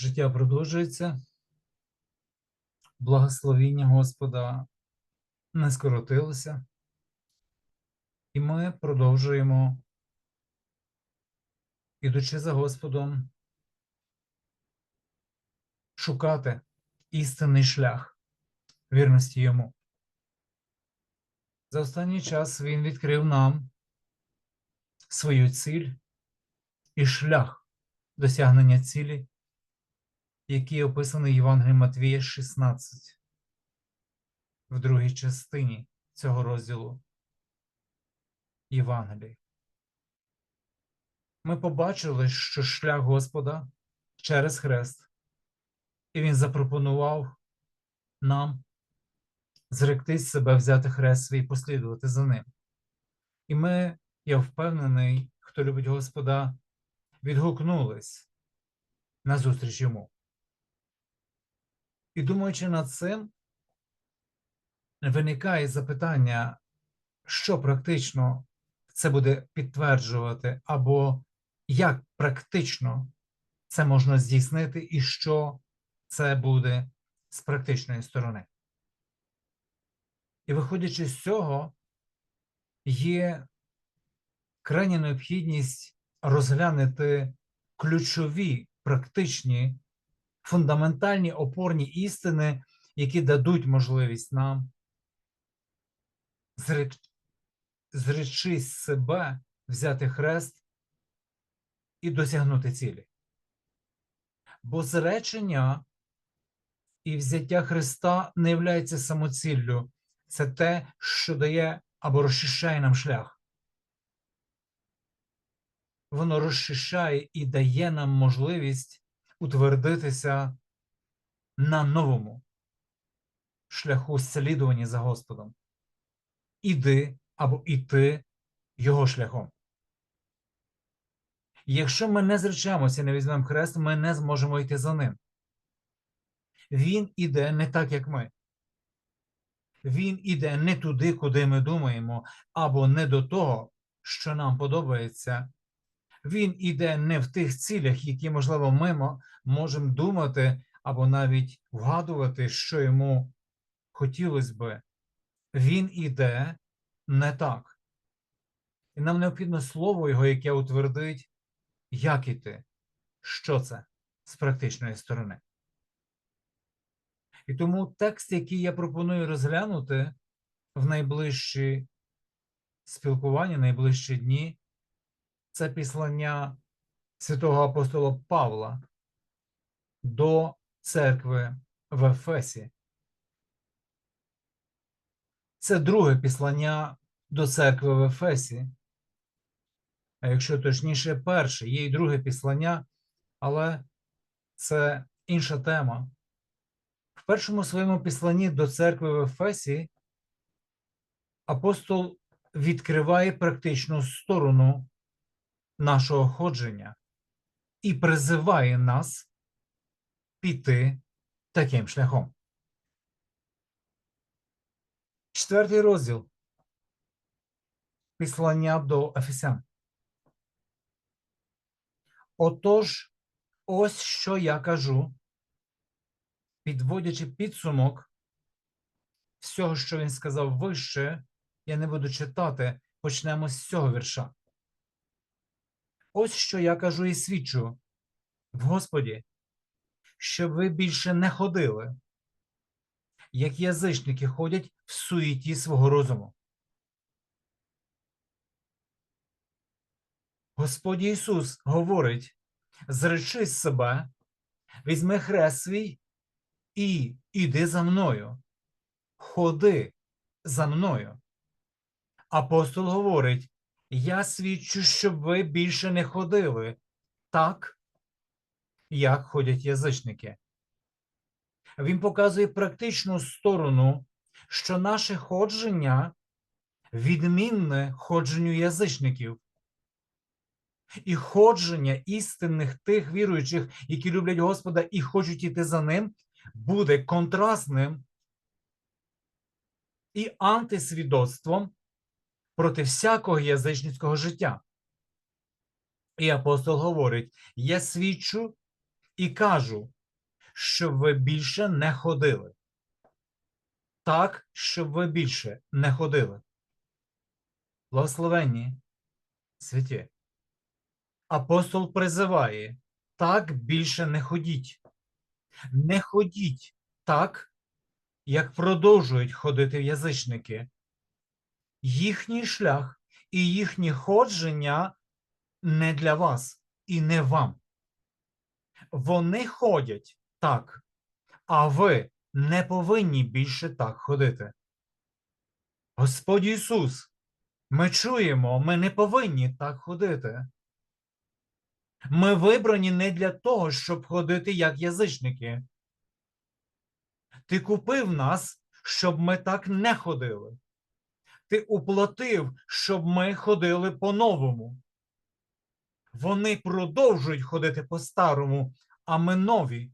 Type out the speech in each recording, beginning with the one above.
Життя продовжується. Благословіння Господа не скоротилося. І ми продовжуємо, ідучи за Господом, шукати істинний шлях вірності йому. За останній час він відкрив нам свою ціль і шлях досягнення цілі, який описаний в Євангелії Матвія 16 в другій частині цього розділу Євангелії. Ми побачили, що шлях Господа через хрест, і Він запропонував нам зректись себе, взяти хрест свій і послідувати за ним. І ми, я впевнений, хто любить Господа, відгукнулись на зустріч йому. І думаючи над цим, виникає запитання, що практично це буде підтверджувати, або як практично це можна здійснити, і що це буде з практичної сторони. І виходячи з цього, є крайня необхідність розглянути ключові практичні фундаментальні опорні істини, які дадуть можливість нам зреч- зречись себе, взяти хрест і досягнути цілі. Бо зречення і взяття Христа не являється самоціллю, це те, що дає або розчищає нам шлях. Воно розчищає і дає нам можливість утвердитися на новому шляху слідування за Господом. Іди або іти Його шляхом. Якщо ми не зречемося і не візьмемо хрест, ми не зможемо йти за ним. Він іде не так, як ми. Він іде не туди, куди ми думаємо, або не до того, що нам подобається. Він іде не в тих цілях, які, можливо, ми можемо думати або навіть вгадувати, що йому хотілося би. Він іде не так. І нам необхідно слово його, яке утвердить, як іти, що це з практичної сторони. І тому текст, який я пропоную розглянути в найближчі спілкування, найближчі дні, це післання святого апостола Павла до церкви в Ефесі. Це друге післання до церкви в Ефесі. А якщо точніше, перше, є і друге післання, але це інша тема. В першому своєму післанні до церкви в Ефесі апостол відкриває практичну сторону нашого ходження і призиває нас піти таким шляхом. Четвертий розділ післання до Ефесян. Отож, ось що я кажу, підводячи підсумок всього, що він сказав вище, я не буду читати, почнемо з цього вірша. Ось що я кажу і свідчу в Господі, щоб ви більше не ходили, як язичники ходять в суєті свого розуму. Господь Ісус говорить: зречись себе, візьми хрест свій і іди за мною. Ходи за мною. Апостол говорить: Я свідчу, щоб ви більше не ходили так, як ходять язичники. Він показує практичну сторону, що наше ходження відмінне ходженню язичників. І ходження істинних тих віруючих, які люблять Господа і хочуть іти за ним, буде контрастним і антисвідоцтвом проти всякого язичницького життя. І апостол говорить: я свідчу і кажу, щоб ви більше не ходили. Так, щоб ви більше не ходили. Благословенні святі. Апостол призиває, так більше не ходіть. Не ходіть так, як продовжують ходити язичники. Їхній шлях і їхнє ходження не для вас і не вам. Вони ходять так, а ви не повинні більше так ходити. Господь Ісус, ми чуємо, ми не повинні так ходити. Ми вибрані не для того, щоб ходити як язичники. Ти купив нас, щоб ми так не ходили. Ти уплатив, щоб ми ходили по-новому. Вони продовжують ходити по-старому, а ми нові.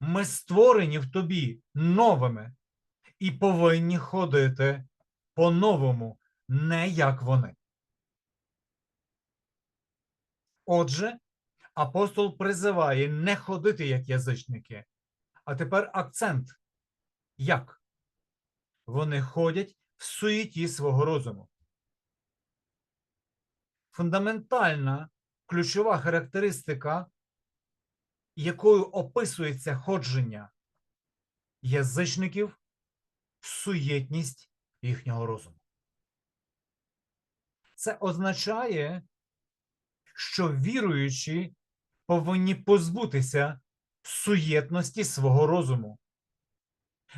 Ми створені в тобі новими і повинні ходити по-новому, не як вони. Отже, апостол призиває не ходити як язичники. А тепер акцент. Як? Вони ходять в суєті свого розуму. Фундаментальна ключова характеристика, якою описується ходження язичників, суєтність їхнього розуму. Це означає, що віруючі повинні позбутися суєтності свого розуму.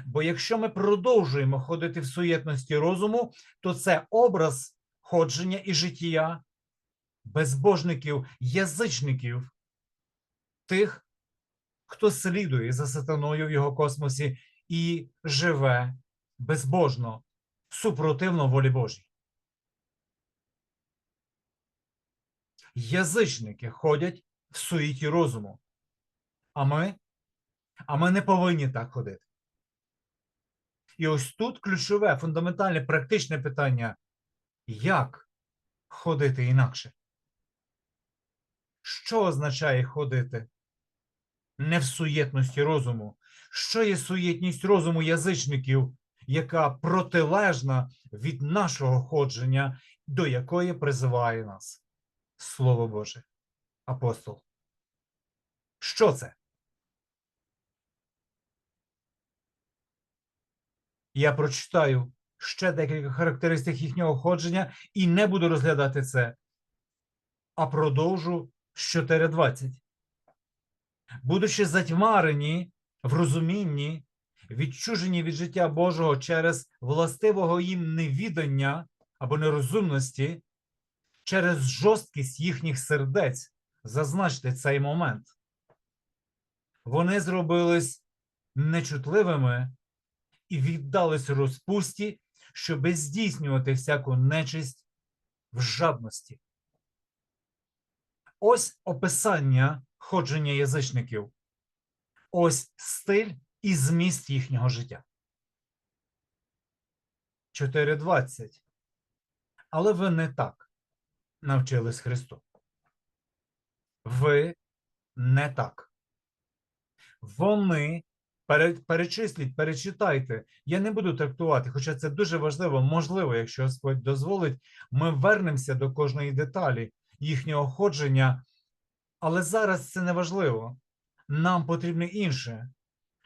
Бо якщо ми продовжуємо ходити в суєтності розуму, то це образ ходження і життя безбожників, язичників, тих, хто слідує за сатаною в його космосі і живе безбожно, супротивно волі Божій. Язичники ходять в суєті розуму. А ми? А ми не повинні так ходити. І ось тут ключове, фундаментальне, практичне питання: як ходити інакше? Що означає ходити? Не в суєтності розуму. Що є суєтність розуму язичників, яка протилежна від нашого ходження, до якої призиває нас Слово Боже, апостол? Що це? Я прочитаю ще декілька характеристик їхнього ходження і не буду розглядати це, а продовжу з 4.20. Будучи затьмарені в розумінні, відчужені від життя Божого через властивого їм невідання або нерозумності, через жорсткість їхніх сердець, зазначте цей момент. Вони зробились нечутливими і віддались розпусті, щоби здійснювати всяку нечисть в жадності. Ось описання ходження язичників. Ось стиль і зміст їхнього життя. 4.20. Але ви не так навчились Христу. Ви не так. Вони перечисліть, перечитайте. Я не буду трактувати, хоча це дуже важливо, можливо, якщо Господь дозволить, ми вернемося до кожної деталі їхнього ходження, але зараз це не важливо. Нам потрібно інше.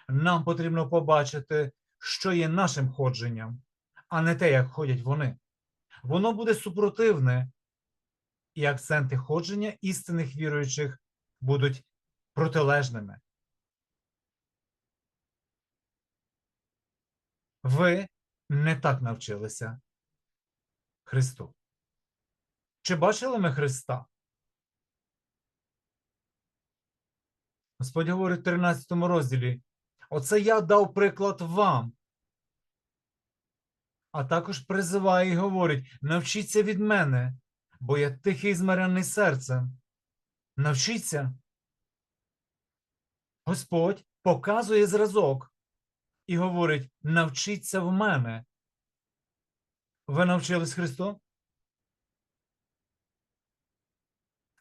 Нам потрібно побачити, що є нашим ходженням, а не те, як ходять вони. Воно буде супротивне, і акценти ходження істинних віруючих будуть протилежними. Ви не так навчилися Христу. Чи бачили ми Христа? Господь говорить в 13 розділі: Оце я дав приклад вам. А також призиває і говорить: навчіться від мене, бо я тихий змирений серцем. Навчіться. Господь показує зразок і говорить: навчіться в мене. Ви навчились Христу?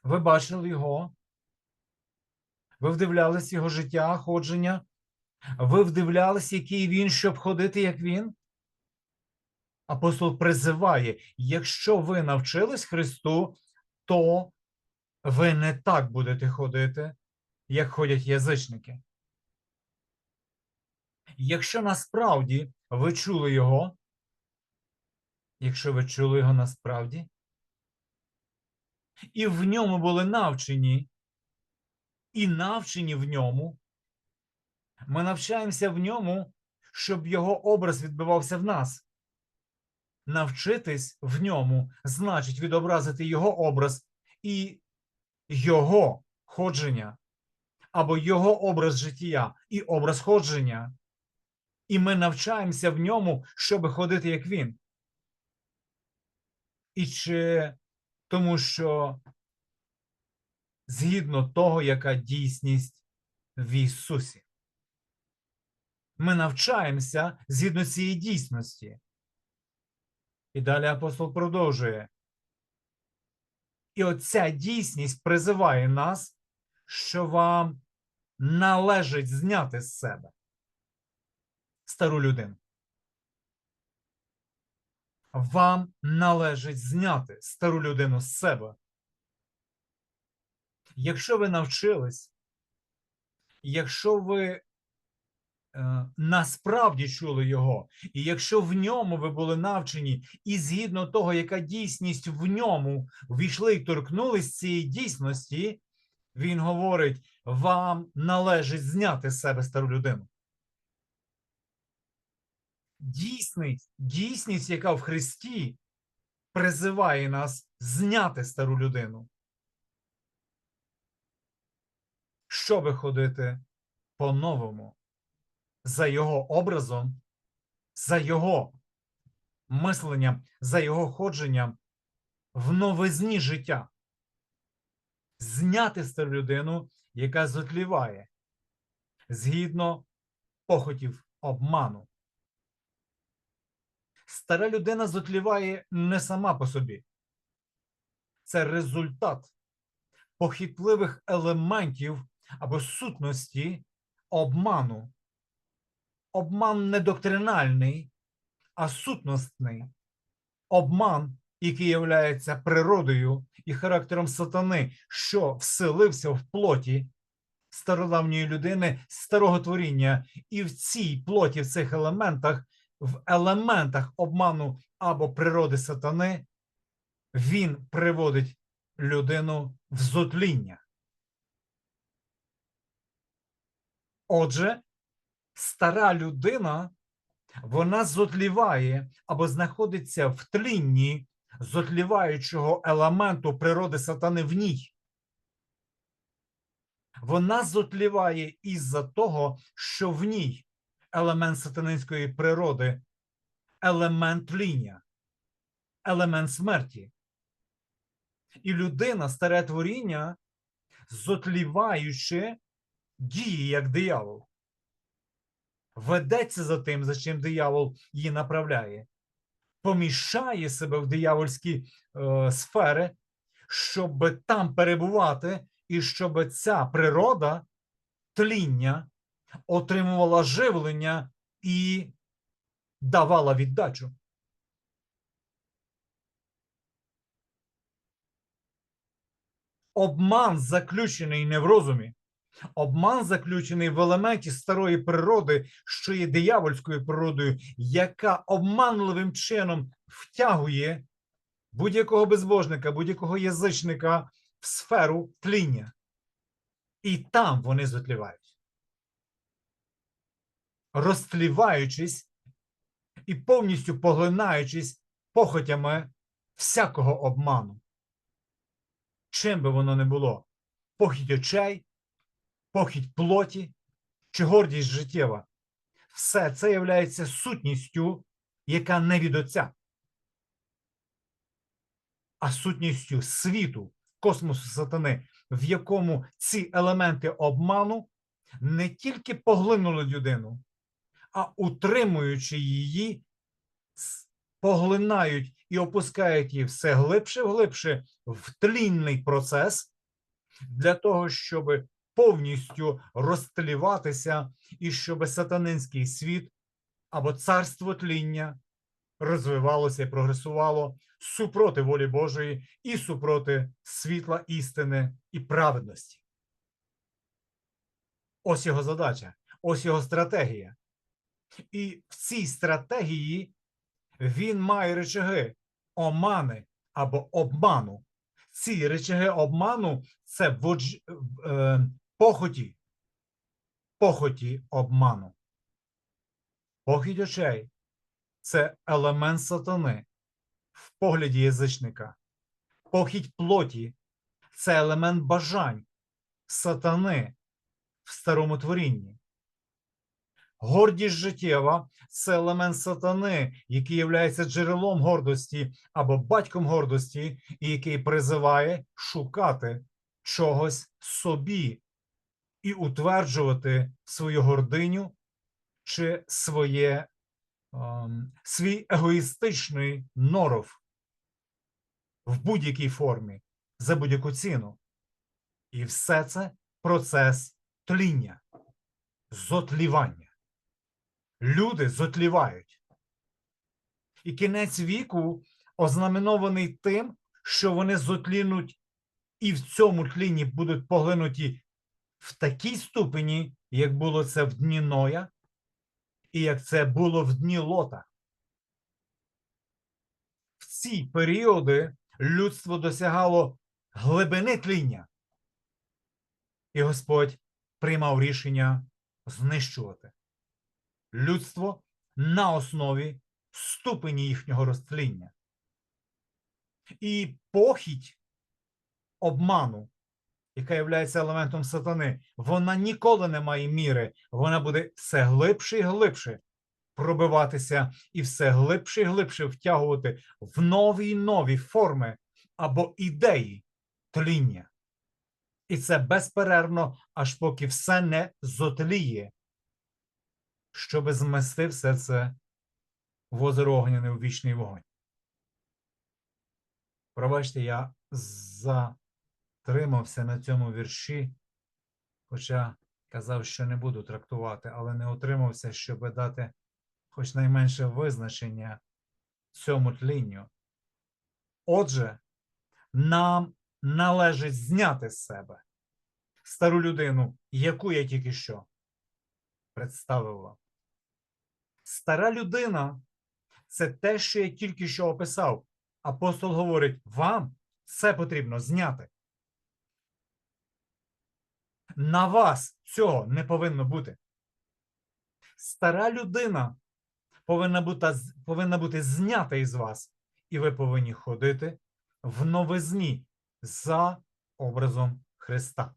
Ви бачили його? Ви вдивлялись його життя, ходження? Ви вдивлялись, який він, щоб ходити, як він? Апостол призиває: якщо ви навчились Христу, то ви не так будете ходити, як ходять язичники. Якщо насправді ви чули його, якщо ви чули його насправді, і в ньому були навчені, і навчені в ньому, ми навчаємося в ньому, щоб його образ відбивався в нас. Навчитись в ньому значить відобразити його образ і його ходження, або його образ життя і образ ходження. І ми навчаємося в ньому, щоб ходити як він. І чи тому, що згідно того, яка дійсність в Ісусі. Ми навчаємося згідно цієї дійсності. І далі апостол продовжує. І оця дійсність призиває нас, що вам належить зняти з себе стару людину. Вам належить зняти стару людину з себе. Якщо ви навчились, якщо ви е, насправді чули його, і якщо в ньому ви були навчені, і згідно того, яка дійсність в ньому війшли і торкнулись цієї дійсності, він говорить: вам належить зняти з себе стару людину. Дійсність, дійсність, яка в Христі призиває нас зняти стару людину. Щоби ходити по-новому, за його образом, за його мисленням, за його ходженням в новизні життя, зняти стару людину, яка зотліває згідно похотів обману. Стара людина зотліває не сама по собі. Це результат похитливих елементів або сутності обману. Обман не доктринальний, а сутностний. Обман, який є природою і характером сатани, що вселився в плоті стародавньої людини, старого творіння, і в цій плоті, в цих елементах в елементах обману або природи сатани, він приводить людину в зотління. Отже, стара людина, вона зотліває або знаходиться в тлінні зотліваючого елементу природи сатани в ній. Вона зотліває із-за того, що в ній елемент сатанинської природи, елемент тління, елемент смерті. І людина, старе творіння, зотліваючи, діє як диявол. Ведеться за тим, за чим диявол її направляє, поміщає себе в диявольські е, сфери, щоб там перебувати, і щоб ця природа тління отримувала живлення і давала віддачу. Обман заключений не в розумі, обман заключений в елементі старої природи, що є диявольською природою, яка обманливим чином втягує будь-якого безбожника, будь-якого язичника в сферу тління. І там вони зотлівають розтліваючись і повністю поглинаючись похотями всякого обману. Чим би воно не було? Похідь очей, похідь плоті чи гордість життєва, все це є сутністю, яка не від Отця, а сутністю світу, космосу сатани, в якому ці елементи обману не тільки поглинули людину, а утримуючи її, поглинають і опускають її все глибше глибше в тлінний процес для того, щоб повністю розтліватися, і щоб сатанинський світ або царство тління розвивалося і прогресувало супроти волі Божої і супроти світла істини і праведності. Ось його задача, ось його стратегія. І в цій стратегії він має речаги омани або обману. Ці речаги обману це водж... е, похоті, похоті обману. Похідь очей це елемент сатани в погляді язичника. Похідь плоті це елемент бажань сатани в старому творінні. Гордість життєва це елемент сатани, який є джерелом гордості або батьком гордості, і який призиває шукати чогось собі і утверджувати свою гординю чи своє, ем, свій егоїстичний норов в будь-якій формі за будь-яку ціну. І все це процес тління, зотлівання. Люди зотлівають. І кінець віку ознаменований тим, що вони зотлінуть і в цьому тлінні будуть поглинуті в такій ступені, як було це в дні Ноя, і як це було в дні Лота. В ці періоди людство досягало глибини тління, і Господь приймав рішення знищувати людство на основі ступені їхнього розтління. І похідь обману, яка є елементом сатани, вона ніколи не має міри, вона буде все глибше і глибше пробиватися і все глибше і глибше втягувати в нові й нові форми або ідеї тління. І це безперервно, аж поки все не зотліє щоб змести все це в озеро огняне у вічний вогонь. Пробачте, я затримався на цьому вірші, хоча казав, що не буду трактувати, але не утримався, щоб дати хоч найменше визначення цьому тлінню. Отже, нам належить зняти з себе стару людину, яку я тільки що представив вам. Стара людина це те, що я тільки що описав. Апостол говорить: вам все потрібно зняти. На вас цього не повинно бути. Стара людина повинна бути повинна бути знята із вас, і ви повинні ходити в новизні за образом Христа.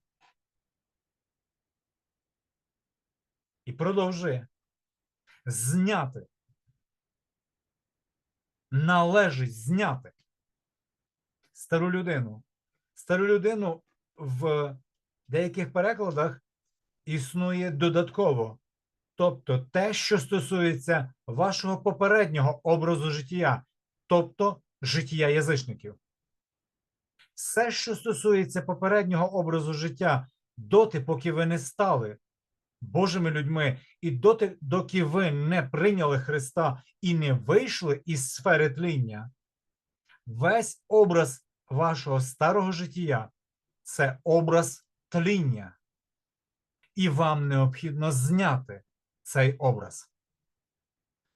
І продовжує зняти. Належить зняти стару людину. Стару людину в деяких перекладах існує додатково. Тобто те, що стосується вашого попереднього образу життя, тобто життя язичників. Все, що стосується попереднього образу життя, доти, поки ви не стали Божими людьми, і доти, доки ви не прийняли Христа і не вийшли із сфери тління, весь образ вашого старого життя це образ тління. І вам необхідно зняти цей образ.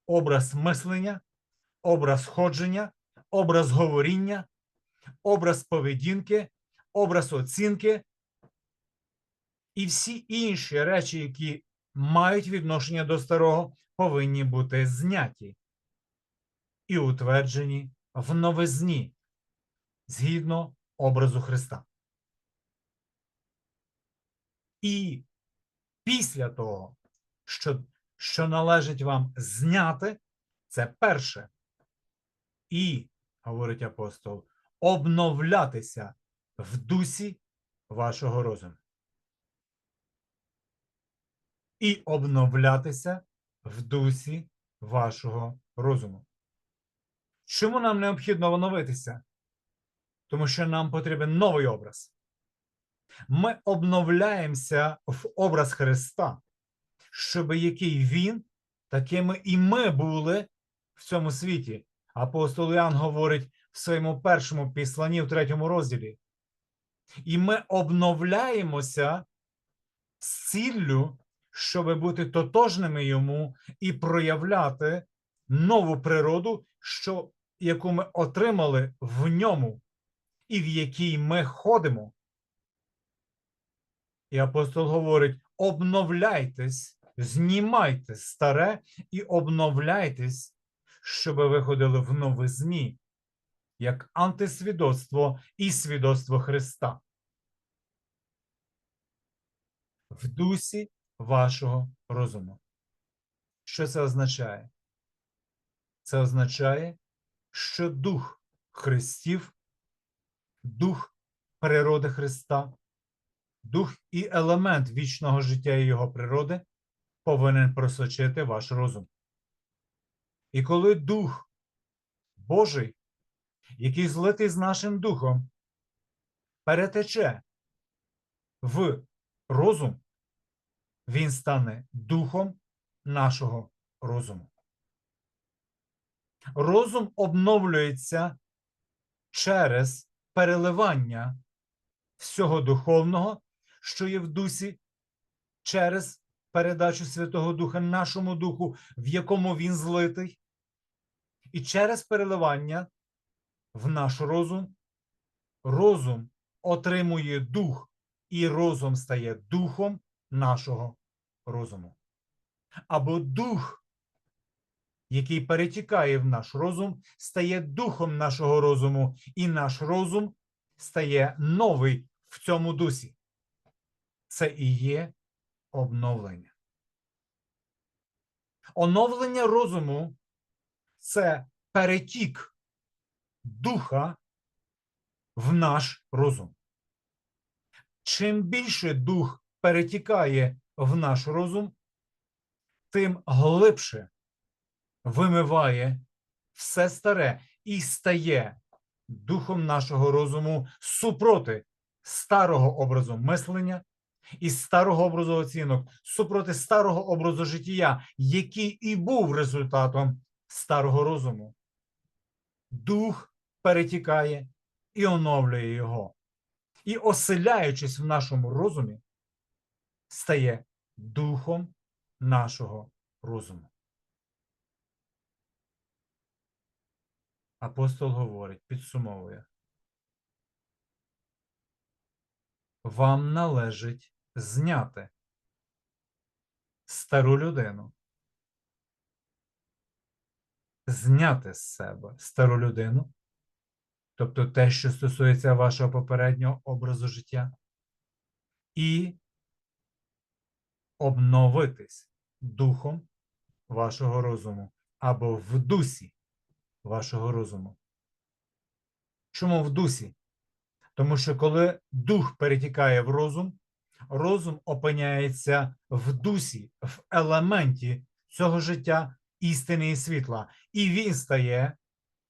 Образ мислення, образ ходження, образ говоріння, образ поведінки, образ оцінки і всі інші речі, які мають відношення до старого, повинні бути зняті і утверджені в новизні згідно образу Христа. І після того, що, що належить вам зняти, це перше. І, говорить апостол, обновлятися в дусі вашого розуму і обновлятися в дусі вашого розуму. Чому нам необхідно оновитися? Тому що нам потрібен новий образ. Ми обновляємося в образ Христа, щоб який Він, такими і ми були в цьому світі. Апостол Іоанн говорить в своєму першому післанні в третьому розділі. І ми обновляємося з ціллю, щоб бути тотожними йому і проявляти нову природу, що, яку ми отримали в ньому, і в якій ми ходимо. І апостол говорить: обновляйтесь, знімайте старе і обновляйтесь, щоб ви ходили в новизні, як антисвідоцтво і свідоцтво Христа. В дусі вашого розуму. Що це означає? Це означає, що дух Христів, дух природи Христа, дух і елемент вічного життя і його природи повинен просочити ваш розум. І коли дух Божий, який злитий з нашим духом, перетече в розум, він стане духом нашого розуму. Розум обновлюється через переливання всього духовного, що є в дусі, через передачу Святого Духа нашому духу, в якому він злитий, і через переливання в наш розум, розум отримує дух, і розум стає духом нашого розуму. Або дух, який перетікає в наш розум, стає духом нашого розуму, і наш розум стає новий в цьому дусі. Це і є обновлення. Оновлення розуму це перетік духа в наш розум. Чим більше дух перетікає в наш розум, тим глибше вимиває все старе і стає духом нашого розуму супроти старого образу мислення і старого образу оцінок, супроти старого образу життя, який і був результатом старого розуму. Дух перетікає і оновлює його. І, оселяючись в нашому розумі, стає духом нашого розуму. Апостол говорить, підсумовує. Вам належить зняти стару людину, зняти з себе стару людину, тобто те, що стосується вашого попереднього образу життя, і обновитись духом вашого розуму або в дусі вашого розуму. Чому в дусі? Тому що коли дух перетікає в розум, розум опиняється в дусі, в елементі цього життя істини і світла, і він стає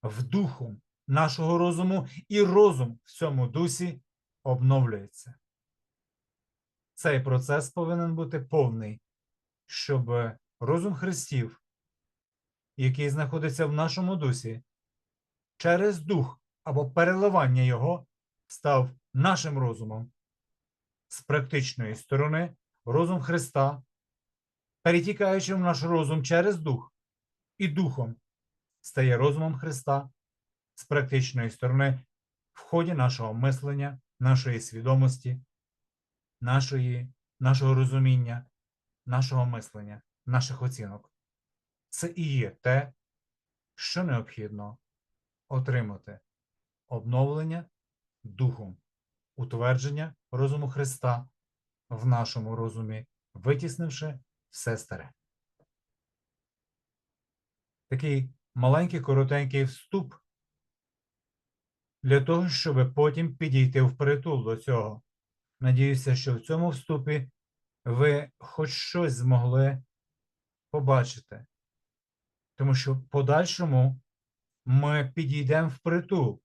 в духу нашого розуму, і розум в цьому дусі обновлюється. Цей процес повинен бути повний, щоб розум Христів, який знаходиться в нашому дусі, через дух або переливання його став нашим розумом. З практичної сторони, розум Христа, перетікаючи в наш розум через дух і духом, стає розумом Христа. З практичної сторони в ході нашого мислення, нашої свідомості, нашої, нашого розуміння, нашого мислення, наших оцінок. Це і є те, що необхідно отримати обновлення духом, утвердження розуму Христа в нашому розумі, витіснивши все старе. Такий маленький коротенький вступ для того, щоб потім підійти в притул до цього. Надіюся, що в цьому вступі ви хоч щось змогли побачити. Тому що в подальшому ми підійдемо в притул,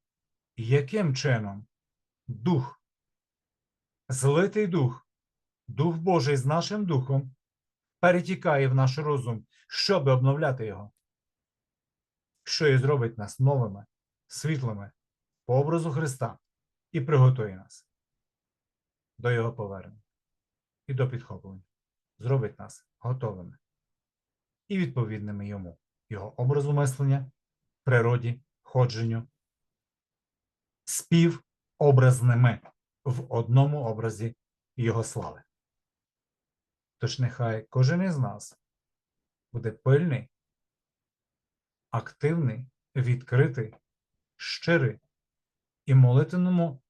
яким чином? Дух. Злитий дух, Дух Божий з нашим духом перетікає в наш розум, щоб обновляти його, що і зробить нас новими, світлими по образу Христа і приготує нас до Його повернення і до підхоплення, зробить нас готовими і відповідними Йому, Його образу мислення, природі, ходженню, співобразними в одному образі Його слави. Тож нехай кожен із нас буде пильний, активний, відкритий, щирий і молитвеному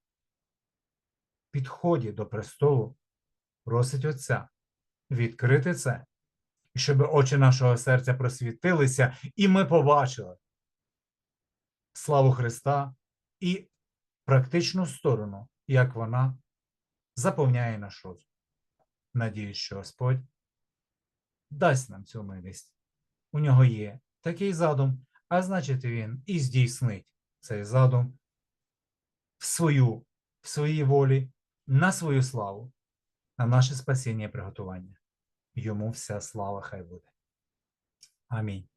підході до престолу просить Отця відкрити це, щоб очі нашого серця просвітилися, і ми побачили славу Христа і практичну сторону, як вона заповняє наш розум. Надіюсь, що Господь дасть нам цю милість. У нього є такий задум, а значить, він і здійснить цей задум в свою, в своїй волі, на свою славу, на наше спасіння і приготування. Йому вся слава хай буде. Амінь.